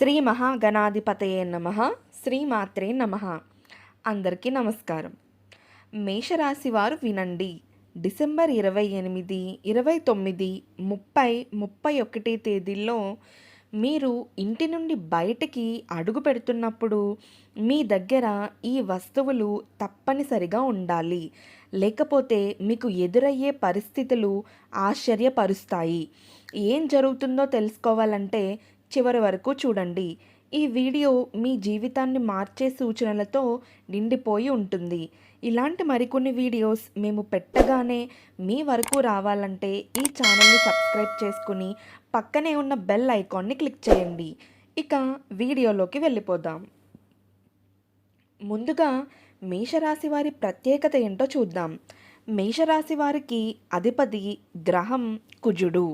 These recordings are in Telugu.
శ్రీ మహాగణాధిపతయే నమ శ్రీమాత్రే నమ. అందరికీ నమస్కారం. మేషరాశి వారు వినండి. డిసెంబర్ ఇరవై ఎనిమిది ఇరవై తొమ్మిది ముప్పై ముప్పై ఒకటి తేదీల్లో మీరు ఇంటి నుండి బయటికి అడుగు పెడుతున్నప్పుడు మీ దగ్గర ఈ వస్తువులు తప్పనిసరిగా ఉండాలి. లేకపోతే మీకు ఎదురయ్యే పరిస్థితులు ఆశ్చర్యపరుస్తాయి. ఏం జరుగుతుందో తెలుసుకోవాలంటే చివరి వరకు చూడండి. ఈ వీడియో మీ జీవితాన్ని మార్చే సూచనలతో నిండిపోయి ఉంటుంది. ఇలాంటి మరికొన్ని వీడియోస్ మేము పెట్టగానే మీ వరకు రావాలంటే ఈ ఛానల్ని సబ్స్క్రైబ్ చేసుకుని పక్కనే ఉన్న బెల్ ఐకాన్ని క్లిక్ చేయండి. ఇక వీడియోలోకి వెళ్ళిపోదాం. ముందుగా మేషరాశి వారి ప్రత్యేకత ఏంటో చూద్దాం. మేషరాశి వారికి అధిపతి గ్రహం కుజుడు.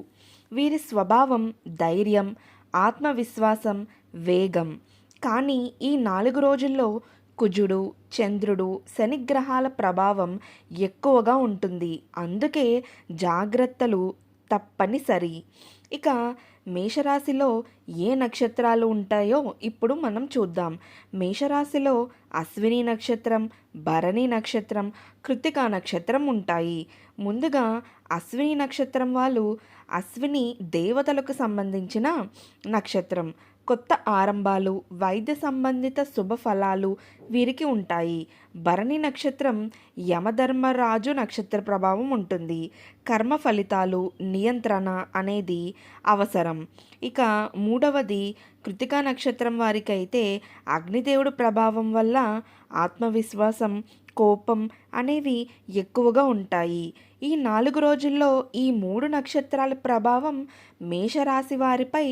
వీరి స్వభావం ధైర్యం ఆత్మవిశ్వాసం వేగం. కానీ ఈ నాలుగు రోజుల్లో కుజుడు చంద్రుడు శనిగ్రహాల ప్రభావం ఎక్కువగా ఉంటుంది. అందుకే జాగ్రత్తలు తప్పనిసరి. ఇక మేషరాశిలో ఏ నక్షత్రాలు ఉంటాయో ఇప్పుడు మనం చూద్దాం. మేషరాశిలో అశ్విని నక్షత్రం భరణి నక్షత్రం కృతికా నక్షత్రం ఉంటాయి. ముందుగా అశ్విని నక్షత్రం వాళ్ళు అశ్విని దేవతలకు సంబంధించిన నక్షత్రం. కొత్త ఆరంభాలు వైద్య సంబంధిత శుభ ఫలాలు వీరికి ఉంటాయి. భరణి నక్షత్రం యమధర్మరాజు నక్షత్ర ప్రభావం ఉంటుంది. కర్మ ఫలితాలు నియంత్రణ అనేది అవసరం. ఇక మూడవది కృతికా నక్షత్రం వారికైతే అగ్నిదేవుడు ప్రభావం వల్ల ఆత్మవిశ్వాసం కోపం అనేవి ఎక్కువగా ఉంటాయి. ఈ నాలుగు రోజుల్లో ఈ మూడు నక్షత్రాల ప్రభావం మేషరాశి వారిపై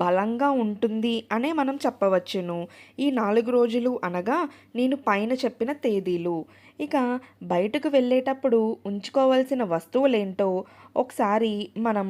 బలంగా ఉంటుంది అనే మనం చెప్పవచ్చును. ఈ నాలుగు రోజులు అనగా నేను పైన చెప్పిన తేదీలు. ఇక బయటకు వెళ్ళేటప్పుడు ఉంచుకోవాల్సిన వస్తువులేంటో ఒకసారి మనం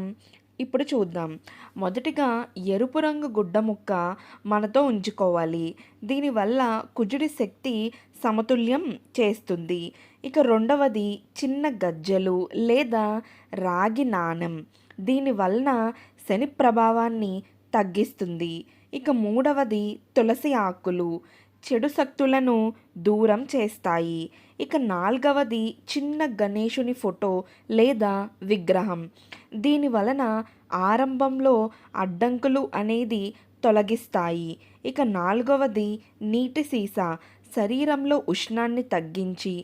ఇప్పుడు చూద్దాం. మొదటిగా ఎరుపు రంగు గుడ్డ ముక్క మనతో ఉంచుకోవాలి. దీనివల్ల కుజుడి శక్తి సమతుల్యం చేస్తుంది. ఇక రెండవది చిన్న గజ్జలు లేదా రాగి నాణెం. దీనివలన శని ప్రభావాన్ని తగ్గిస్తుంది. ఇక మూడవది తులసి ఆకులు. చెడు శక్తులను దూరం చేస్తాయి. ఇక నాలుగవది చిన్న గణేషుని ఫోటో లేదా విగ్రహం. దీని వలన ఆరంభంలో అడ్డంకులు అనేది తొలగిస్తాయి. ఇక నాలుగవది నీటి సీసా. శరీరంలో ఉష్ణాన్ని తగ్గించి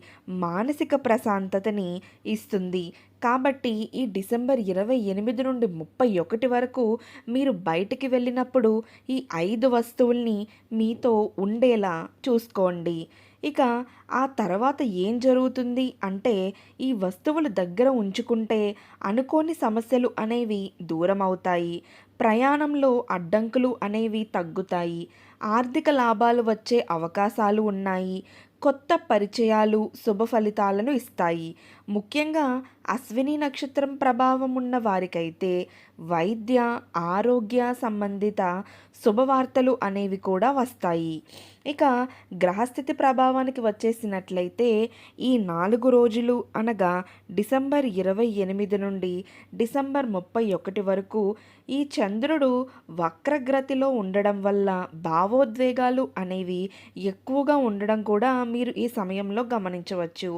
మానసిక ప్రశాంతతని ఇస్తుంది. కాబట్టి ఈ డిసెంబర్ ఇరవై ఎనిమిది నుండి ముప్పై ఒకటి వరకు మీరు బయటికి వెళ్ళినప్పుడు ఈ ఐదు వస్తువుల్ని మీతో ఉండేలా చూసుకోండి. ఇక ఆ తర్వాత ఏం జరుగుతుంది అంటే ఈ వస్తువులు దగ్గర ఉంచుకుంటే అనుకోని సమస్యలు అనేవి దూరం అవుతాయి ప్రయాణంలో అడ్డంకులు అనేవి తగ్గుతాయి. ఆర్థిక లాభాలు వచ్చే అవకాశాలు ఉన్నాయి. కొత్త పరిచయాలు శుభ ఫలితాలను ఇస్తాయి. ముఖ్యంగా అశ్విని నక్షత్రం ప్రభావం ఉన్న వారికైతే వైద్య ఆరోగ్య సంబంధిత శుభవార్తలు అనేవి కూడా వస్తాయి. ఇక గ్రహస్థితి ప్రభావానికి వచ్చేసినట్లయితే ఈ నాలుగు రోజులు అనగా డిసెంబర్ ఇరవై ఎనిమిది నుండి డిసెంబర్ ముప్పై ఒకటి వరకు ఈ చంద్రుడు వక్రగ్రతిలో ఉండడం వల్ల భావోద్వేగాలు అనేవి ఎక్కువగా ఉండడం కూడా మీరు ఈ సమయంలో గమనించవచ్చు.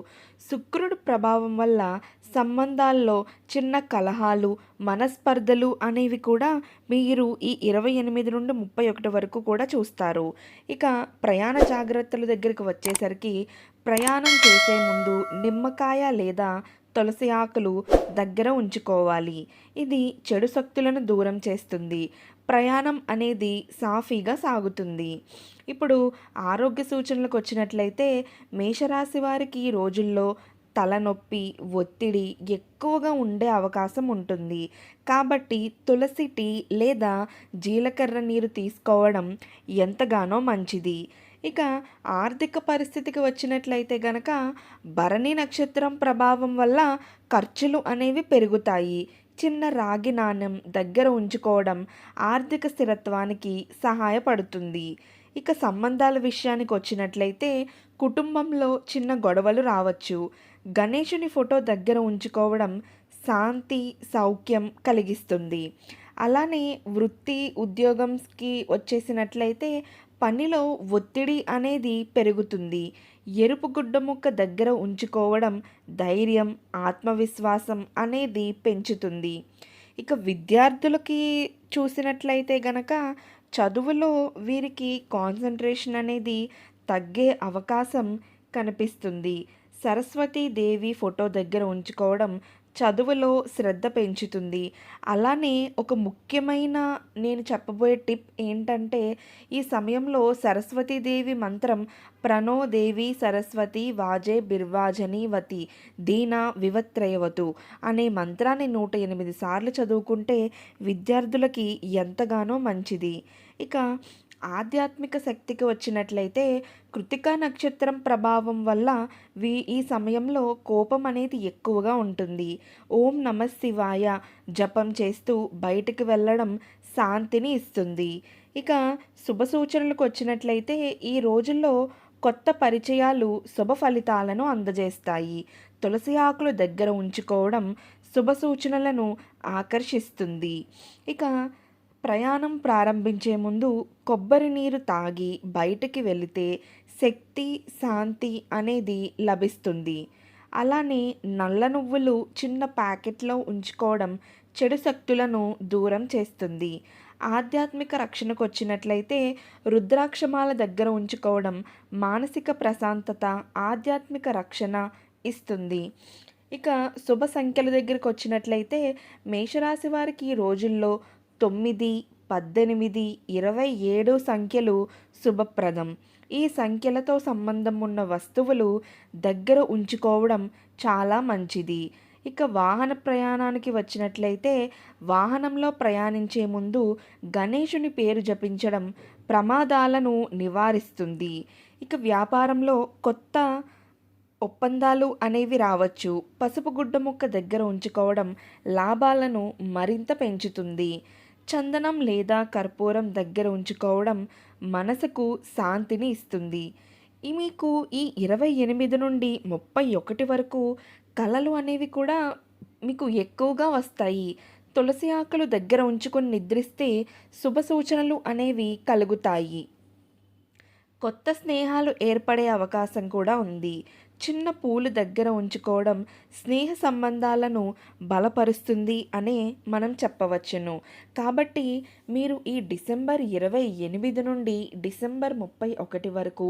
శుక్రుడు ప్రభావం వల్ల సంబంధాల్లో చిన్న కలహాలు మనస్పర్ధలు అనేవి కూడా మీరు ఈ ఇరవై ఎనిమిది నుండి ముప్పై ఒకటి వరకు కూడా చూస్తారు. ఇక ప్రయాణ జాగ్రత్తల దగ్గరికి వచ్చేసరికి ప్రయాణం చేసే ముందు నిమ్మకాయ లేదా తులసి ఆకులు దగ్గర ఉంచుకోవాలి. ఇది చెడు శక్తులను దూరం చేస్తుంది. ప్రయాణం అనేది సాఫీగా సాగుతుంది. ఇప్పుడు ఆరోగ్య సూచనలకు వచ్చినట్లయితే మేషరాశి వారికి ఈ రోజుల్లో తలనొప్పి ఒత్తిడి ఎక్కువగా ఉండే అవకాశం ఉంటుంది. కాబట్టి తులసి టీ లేదా జీలకర్ర నీరు తీసుకోవడం ఎంతగానో మంచిది. ఇక ఆర్థిక పరిస్థితికి వచ్చినట్లయితే గనక భరణి నక్షత్రం ప్రభావం వల్ల ఖర్చులు అనేవి పెరుగుతాయి. చిన్న రాగి నాణ్యం దగ్గర ఉంచుకోవడం ఆర్థిక స్థిరత్వానికి సహాయపడుతుంది. ఇక సంబంధాల విషయానికి వచ్చినట్లయితే కుటుంబంలో చిన్న గొడవలు రావచ్చు. గణేషుని ఫోటో దగ్గర ఉంచుకోవడం శాంతి సౌఖ్యం కలిగిస్తుంది. అలానే వృత్తి ఉద్యోగంకి వచ్చేసినట్లయితే పనిలో ఒత్తిడి అనేది పెరుగుతుంది. ఎరుపు గుడ్డ ముక్క దగ్గర ఉంచుకోవడం ధైర్యం ఆత్మవిశ్వాసం అనేది పెంచుతుంది. ఇక విద్యార్థులకి చూసినట్లయితే గనక చదువులో వీరికి కాన్సన్ట్రేషన్ అనేది తగ్గే అవకాశం కనిపిస్తుంది. సరస్వతీదేవి ఫోటో దగ్గర ఉంచుకోవడం చదువులో శ్రద్ధ పెంచుతుంది. అలానే ఒక ముఖ్యమైన నేను చెప్పబోయే టిప్ ఏంటంటే ఈ సమయంలో సరస్వతీదేవి మంత్రం ప్రణో దేవి సరస్వతి వాజే బిర్వాజని వతి దీన వివత్రయవతు అనే మంత్రాన్ని నూట ఎనిమిది సార్లు చదువుకుంటే విద్యార్థులకి ఎంతగానో మంచిది. ఇక ఆధ్యాత్మిక శక్తికి వచ్చినట్లయితే కృతికా నక్షత్రం ప్రభావం వల్ల వీ ఈ సమయంలో కోపం అనేది ఎక్కువగా ఉంటుంది. ఓం నమ శివాయ. జపం చేస్తూ బయటికి వెళ్ళడం శాంతిని ఇస్తుంది. ఇక శుభ సూచనలకు వచ్చినట్లయితే ఈ రోజుల్లో కొత్త పరిచయాలు శుభ ఫలితాలను అందజేస్తాయి. తులసి ఆకులు దగ్గర ఉంచుకోవడం శుభ సూచనలను ఆకర్షిస్తుంది. ఇక ప్రయాణం ప్రారంభించే ముందు కొబ్బరి నీరు తాగి బయటికి వెళితే శక్తి శాంతి అనేది లభిస్తుంది. అలానే నల్ల నువ్వులు చిన్న ప్యాకెట్లో ఉంచుకోవడం చెడు శక్తులను దూరం చేస్తుంది. ఆధ్యాత్మిక రక్షణకు వచ్చినట్లయితే రుద్రాక్షమాల దగ్గర ఉంచుకోవడం మానసిక ప్రశాంతత ఆధ్యాత్మిక రక్షణ ఇస్తుంది. ఇక శుభ సంఖ్యల దగ్గరికి వచ్చినట్లయితే మేషరాశి వారికి ఈ రోజుల్లో తొమ్మిది పద్దెనిమిది ఇరవై ఏడు సంఖ్యలు శుభప్రదం. ఈ సంఖ్యలతో సంబంధం ఉన్న వస్తువులు దగ్గర ఉంచుకోవడం చాలా మంచిది. ఇక వాహన ప్రయాణానికి వచ్చినట్లయితే వాహనంలో ప్రయాణించే ముందు గణేషుని పేరు జపించడం ప్రమాదాలను నివారిస్తుంది. ఇక వ్యాపారంలో కొత్త ఒప్పందాలు అనేవి రావచ్చు. పసుపు గుడ్డ ముక్క దగ్గర ఉంచుకోవడం లాభాలను మరింత పెంచుతుంది. చందనం లేదా కర్పూరం దగ్గర ఉంచుకోవడం మనసుకు శాంతిని ఇస్తుంది. ఈ మీకు ఈ ఇరవై ఎనిమిది నుండి ముప్పై ఒకటి వరకు కళలు అనేవి కూడా మీకు ఎక్కువగా వస్తాయి. తులసి ఆకులు దగ్గర ఉంచుకొని నిద్రిస్తే శుభ సూచనలు అనేవి కలుగుతాయి. కొత్త స్నేహాలు ఏర్పడే అవకాశం కూడా ఉంది. చిన్న పూలు దగ్గర ఉంచుకోవడం స్నేహ సంబంధాలను బలపరుస్తుంది అనే మనం చెప్పవచ్చును. కాబట్టి మీరు ఈ డిసెంబర్ ఇరవై ఎనిమిది నుండి డిసెంబర్ ముప్పై ఒకటి వరకు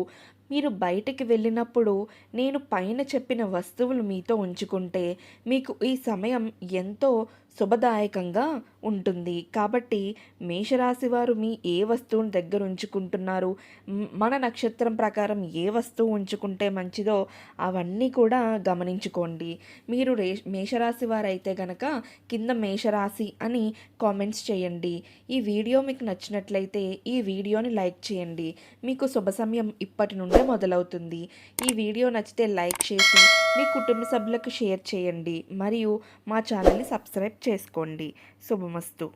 మీరు బయటికి వెళ్ళినప్పుడు నేను పైన చెప్పిన వస్తువులు మీతో ఉంచుకుంటే మీకు ఈ సమయం ఎంతో శుభదాయకంగా ఉంటుంది. కాబట్టి మేషరాశి వారు మీ ఏ వస్తువుని దగ్గర ఉంచుకుంటున్నారు? మన నక్షత్రం ప్రకారం ఏ వస్తువు ఉంచుకుంటే మంచిదో అవన్నీ కూడా గమనించుకోండి. మీరు రే మేషరాశి వారైతే గనక కింద మేషరాశి అని కామెంట్స్ చేయండి. ఈ వీడియో మీకు నచ్చినట్లయితే ఈ వీడియోని లైక్ చేయండి. మీకు శుభ సమయం ఇప్పటి నుండే మొదలవుతుంది. ఈ వీడియో నచ్చితే లైక్ చేసి మీ కుటుంబ సభ్యులకు షేర్ చేయండి. మరియు మా ఛానల్ని సబ్స్క్రైబ్ చేసుకోండి. శుభమస్తు.